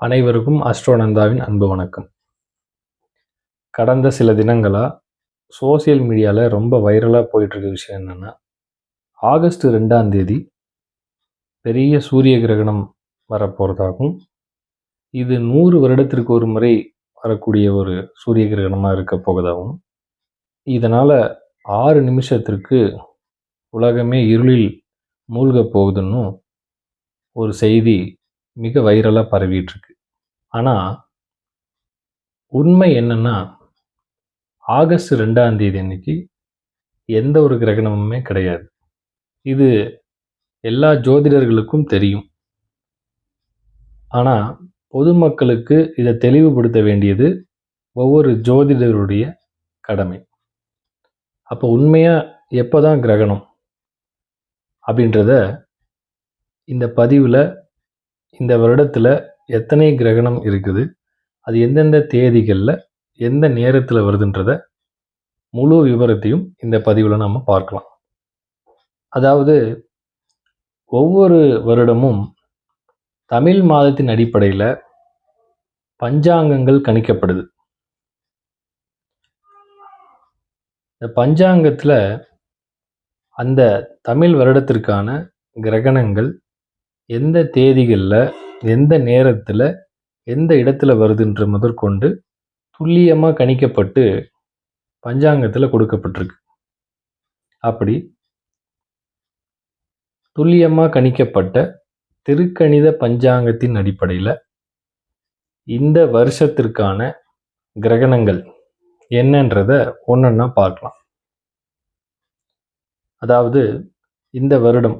அனைவருக்கும் அஸ்ட்ரோனந்தாவின் அன்பு வணக்கம். கடந்த சில தினங்களாக சோஷியல் மீடியாவில் ரொம்ப வைரலாக போயிட்டுருக்க விஷயம் என்னென்னா ஆகஸ்ட் ரெண்டாம் தேதி பெரிய சூரிய கிரகணம் வரப்போகிறதாகவும் இது நூறு வருடத்திற்கு ஒரு முறை வரக்கூடிய ஒரு சூரிய கிரகணமாக இருக்க போவதாகவும் இதனால் ஆறு நிமிஷத்திற்கு உலகமே இருளில் மூழ்கப் போகுதுன்னு ஒரு செய்தி மிக வைரலாக பரவிட்டுருக்கு. ஆனால் உண்மை என்னென்னா ஆகஸ்ட் ரெண்டாம் தேதி அன்னைக்கு எந்த ஒரு கிரகணமுமே கிடையாது. இது எல்லா ஜோதிடர்களுக்கும் தெரியும். ஆனால் பொதுமக்களுக்கு இதை தெளிவுபடுத்த வேண்டியது ஒவ்வொரு ஜோதிடருடைய கடமை. அப்போ உண்மையாக எப்போ தான் கிரகணம்? அப்படின்றத இந்த பதிவில் இந்த வருடத்தில் எத்தனை கிரகணம் இருக்குது? அது எந்தெந்த தேதிகளில் எந்த நேரத்தில் வருதுன்றத முழு விவரத்தையும் இந்த பதிவில் நம்ம பார்க்கலாம். அதாவது ஒவ்வொரு வருடமும் தமிழ் மாதத்தின் அடிப்படையில் பஞ்சாங்கங்கள் கணிக்கப்படுது. இந்த பஞ்சாங்கத்தில் அந்த தமிழ் வருடத்திற்கான கிரகணங்கள் எந்த தேதிகளில் எந்த நேரத்தில் எந்த இடத்துல வருதுன்ற முதற்கொண்டு துல்லியமாக கணிக்கப்பட்டு பஞ்சாங்கத்தில் கொடுக்கப்பட்டிருக்கு. அப்படி துல்லியமாக கணிக்கப்பட்ட திருக்கணித பஞ்சாங்கத்தின் அடிப்படையில் இந்த வருஷத்திற்கான கிரகணங்கள் என்னன்றத ஒன்றொன்னா பார்க்கலாம். அதாவது இந்த வருடம்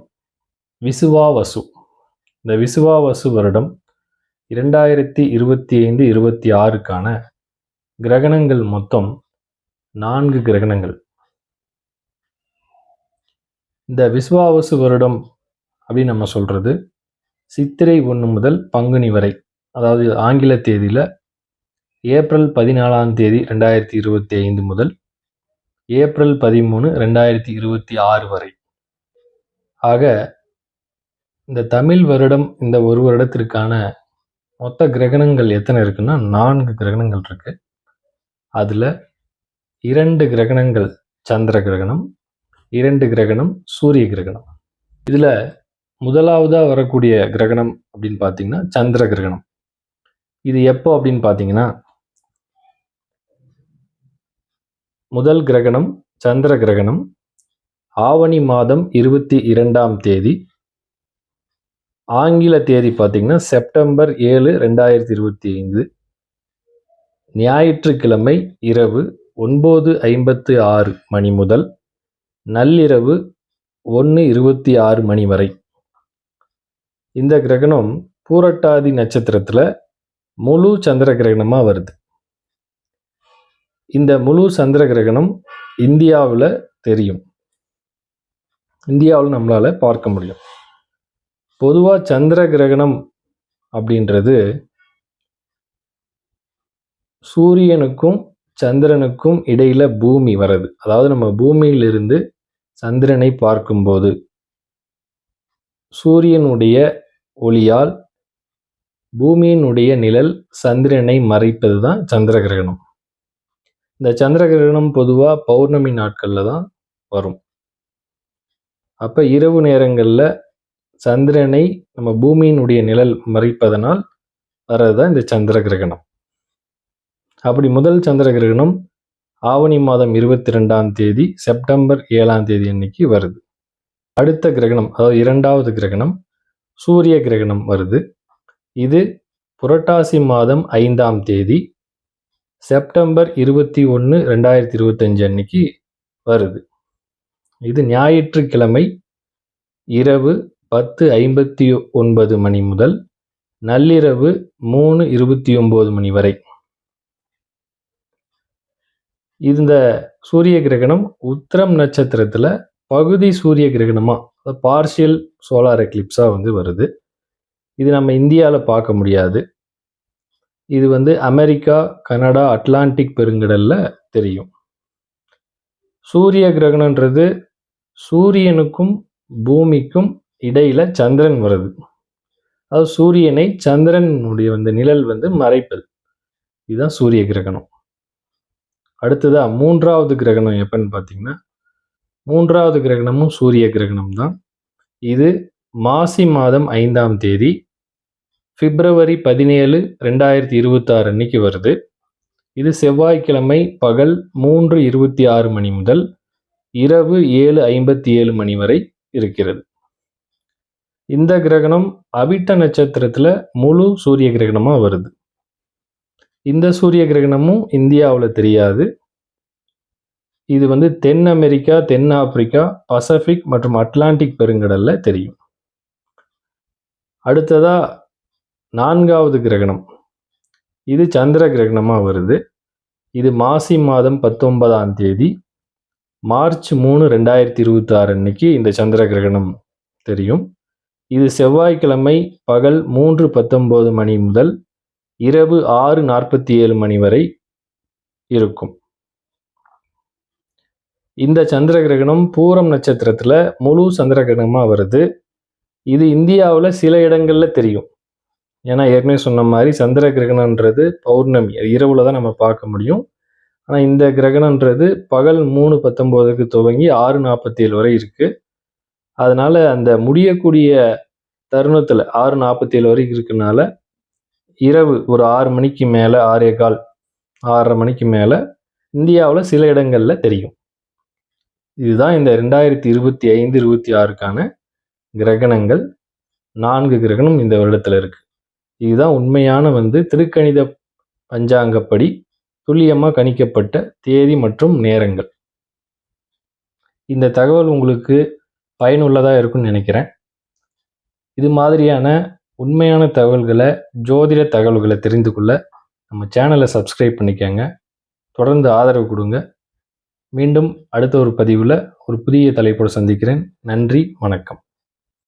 விசுவாவசு. இந்த விசுவாவசு வருடம் இரண்டாயிரத்தி இருபத்தி ஐந்து இருபத்தி ஆறுக்கான கிரகணங்கள் மொத்தம் நான்கு கிரகணங்கள். இந்த விஸ்வாவசு வருடம் அப்படின்னு நம்ம சொல்கிறது சித்திரை ஒன்று முதல் பங்குனி வரை அதாவது ஆங்கில தேதியில் ஏப்ரல் பதினாலாம் தேதி ரெண்டாயிரத்தி இருபத்தி ஐந்து முதல் ஏப்ரல் பதிமூணு ரெண்டாயிரத்தி இருபத்தி ஆறு வரை. ஆக இந்த தமிழ் வருடம் இந்த ஒரு வருடத்திற்கான மொத்த கிரகணங்கள் எத்தனை இருக்குன்னா நான்கு கிரகணங்கள் இருக்கு. அதில் இரண்டு கிரகணங்கள் சந்திர கிரகணம் இரண்டு கிரகணம் சூரிய கிரகணம். இதில் முதலாவதாக வரக்கூடிய கிரகணம் அப்படின்னு பார்த்தீங்கன்னா சந்திர கிரகணம். இது எப்போ அப்படின்னு பார்த்தீங்கன்னா முதல் கிரகணம் சந்திர கிரகணம் ஆவணி மாதம் இருபத்தி இரண்டாம் தேதி ஆங்கில தேதி பார்த்தீங்கன்னா செப்டம்பர் ஏழு ரெண்டாயிரத்தி இருபத்தி ஐந்து. ஞாயிற்றுக்கிழமை இரவு ஒன்பது ஐம்பத்து ஆறு மணி முதல் நள்ளிரவு ஒன்று இருபத்தி ஆறு மணி வரை. இந்த கிரகணம் பூரட்டாதி நட்சத்திரத்தில் முழு சந்திர கிரகணமாக வருது. இந்த முழு சந்திர கிரகணம் இந்தியாவில் தெரியும். இந்தியாவில் நம்மளால் பார்க்க முடியும். பொதுவாக சந்திர கிரகணம் அப்படின்றது சூரியனுக்கும் சந்திரனுக்கும் இடையில பூமி வர்றது. அதாவது நம்ம பூமியிலிருந்து சந்திரனை பார்க்கும்போது சூரியனுடைய ஒளியால் பூமியினுடைய நிழல் சந்திரனை மறைப்பது தான் சந்திர கிரகணம். இந்த சந்திர கிரகணம் பொதுவாக பௌர்ணமி நாட்களில் தான் வரும். அப்போ இரவு நேரங்களில் சந்திரனை நம்ம பூமியினுடைய நிழல் மறைப்பதனால் வர்றது தான் இந்த சந்திர கிரகணம். அப்படி முதல் சந்திர கிரகணம் ஆவணி மாதம் இருபத்தி ரெண்டாம் தேதி செப்டம்பர் ஏழாம் தேதி அன்னைக்கு வருது. அடுத்த கிரகணம் அதாவது இரண்டாவது கிரகணம் சூரிய கிரகணம் வருது. இது புரட்டாசி மாதம் ஐந்தாம் தேதி செப்டம்பர் இருபத்தி ஒன்று ரெண்டாயிரத்தி இருபத்தஞ்சு அன்னைக்கு வருது. இது ஞாயிற்றுக்கிழமை இரவு பத்து ஐம்பத்தி ஒன்பது மணி முதல் நள்ளிரவு மூணு இருபத்தி ஒம்பது மணி வரை. இந்த சூரிய கிரகணம் உத்திரம் நட்சத்திரத்தில் பகுதி சூரிய கிரகணமாக பார்ஷியல் சோலார் எக்லிப்ஸாக வந்து வருது. இது நம்ம இந்தியாவில் பார்க்க முடியாது. இது வந்து அமெரிக்கா கனடா அட்லாண்டிக் பெருங்கடலில் தெரியும். சூரிய கிரகணன்றது சூரியனுக்கும் பூமிக்கும் இடையில் சந்திரன் வருது அதாவது சூரியனை சந்திரனுடைய வந்து நிழல் வந்து மறைப்பது. இதுதான் சூரிய கிரகணம். அடுத்ததாக மூன்றாவது கிரகணம் எப்பன்னு பார்த்தீங்கன்னா மூன்றாவது கிரகணமும் சூரிய கிரகணம் தான் இது மாசி மாதம் ஐந்தாம் தேதி பிப்ரவரி பதினேழு ரெண்டாயிரத்தி இருபத்தாறு அன்னைக்கு வருது. இது செவ்வாய்க்கிழமை பகல் மூன்று இருபத்தி ஆறு மணி முதல் இரவு ஏழு ஐம்பத்தி ஏழு மணி வரை இருக்கிறது. இந்த கிரகணம் அவிட்ட நட்சத்திரத்தில் முழு சூரிய கிரகணமாக வருது. இந்த சூரிய கிரகணமும் இந்தியாவில் தெரியாது. இது வந்து தென் அமெரிக்கா தென் ஆப்பிரிக்கா பசிபிக் மற்றும் அட்லாண்டிக் பெருங்கடலில் தெரியும். அடுத்ததா நான்காவது கிரகணம். இது சந்திர கிரகணமாக வருது. இது மாசி மாதம் பத்தொன்பதாம் தேதி மார்ச் மூணு ரெண்டாயிரத்தி இருபத்தி ஆறு அன்னைக்கு இந்த சந்திர கிரகணம் தெரியும். இது செவ்வாய்க்கிழமை பகல் மூன்று பத்தொன்பது மணி முதல் இரவு ஆறு நாற்பத்தி ஏழு மணி வரை இருக்கும். இந்த சந்திர கிரகணம் பூரம் நட்சத்திரத்தில் முழு சந்திர கிரகணமாக வருது. இது இந்தியாவில் சில இடங்களில் தெரியும். ஏன்னா ஏற்கனவே சொன்ன மாதிரி சந்திர கிரகணன்றது பௌர்ணமி இரவுல தான் நம்ம பார்க்க முடியும். ஆனால் இந்த கிரகணன்றது பகல் மூணு பத்தொம்போதுக்கு துவங்கி ஆறு நாற்பத்தி ஏழு வரை இருக்குது அதனால அந்த முடியக்கூடிய தருணத்தில் ஆறு நாற்பத்தி ஏழு வரைக்கும் இருக்கனால இரவு ஒரு ஆறு மணிக்கு மேலே ஆறே கால் ஆறரை மணிக்கு மேலே இந்தியாவில் சில இடங்களில் தெரியும். இதுதான் இந்த ரெண்டாயிரத்தி இருபத்தி ஐந்து இருபத்தி ஆறுக்கான கிரகணங்கள். நான்கு கிரகணம் இந்த வருடத்தில் இருக்குது இதுதான் உண்மையான வந்து திருக்கணித பஞ்சாங்கப்படி துல்லியமாக கணிக்கப்பட்ட தேதி மற்றும் நேரங்கள். இந்த தகவல் உங்களுக்கு பயனுள்ளதாக இருக்கும்னு நினைக்கிறேன். இது மாதிரியான உண்மையான தகவல்களை ஜோதிட தகவல்களை தெரிந்து கொள்ள நம்ம சேனலை சப்ஸ்கிரைப் பண்ணிக்கோங்க. தொடர்ந்து ஆதரவு கொடுங்க. மீண்டும் அடுத்த ஒரு பதிவில் ஒரு புதிய தலைப்போடு சந்திக்கிறேன். நன்றி வணக்கம்.